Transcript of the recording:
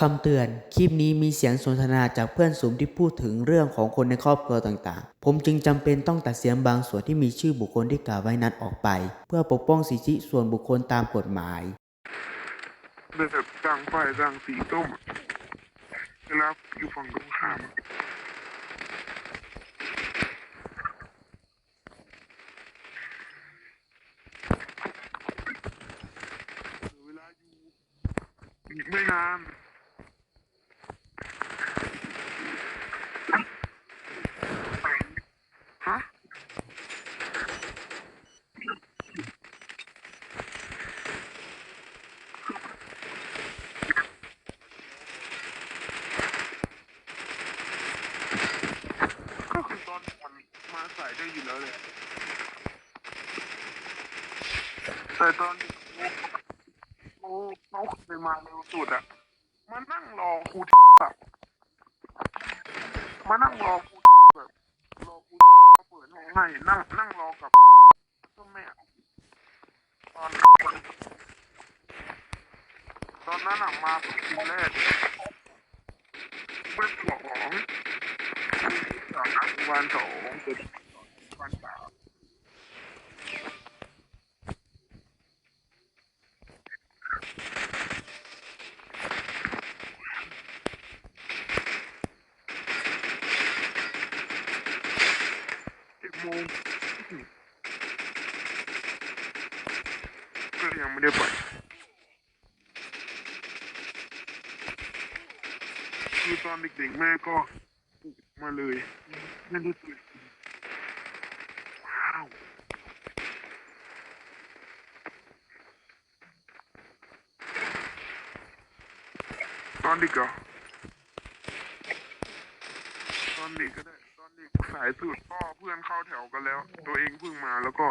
คำเตือน คลิปนี้มีเสียงสนทนาจากเพื่อนสูมที่พูดถึงเรื่องของคนในครอบครัวต่างๆ ผมจึงจำเป็นต้องตัดเสียงบางส่วนที่มีชื่อบุคคลที่กล่าวไว้นั้นออกไป เพื่อปกป้องสิทธิส่วนบุคคลตามกฎหมายแบบต่างฝ่ายต่างสีส้มอะเวอยู่ฝั่งตรงข้ามอะไม่นานฮะ ก็คือตอนมันมา สายได้อยู่แล้วเลยแต่ตอนเขาเขาเคยมาเร็วสุดอะมานั่งรอครูแบบมานั่งรอครูแบบรอครูเปิดห้องให้นั่งนั่งรอกับต้นแม่ตอนตอนนั้นอะมาเป็นทีแรกเป็นสองสองอันวันสอง เป็นวันสามเจ็ดโมงก็ยังไม่ได้ไปคือตอนเด็กๆแม่ก็ปลุกมาเลยไม่ได้ตื่นาวตอนนี้ก็ตอนนี้ก็ได้ตอนนี้สายสุดก็เพื่อนเข้าแถวกันแล้ว ตัวเองเพิ่งมาแล้วก็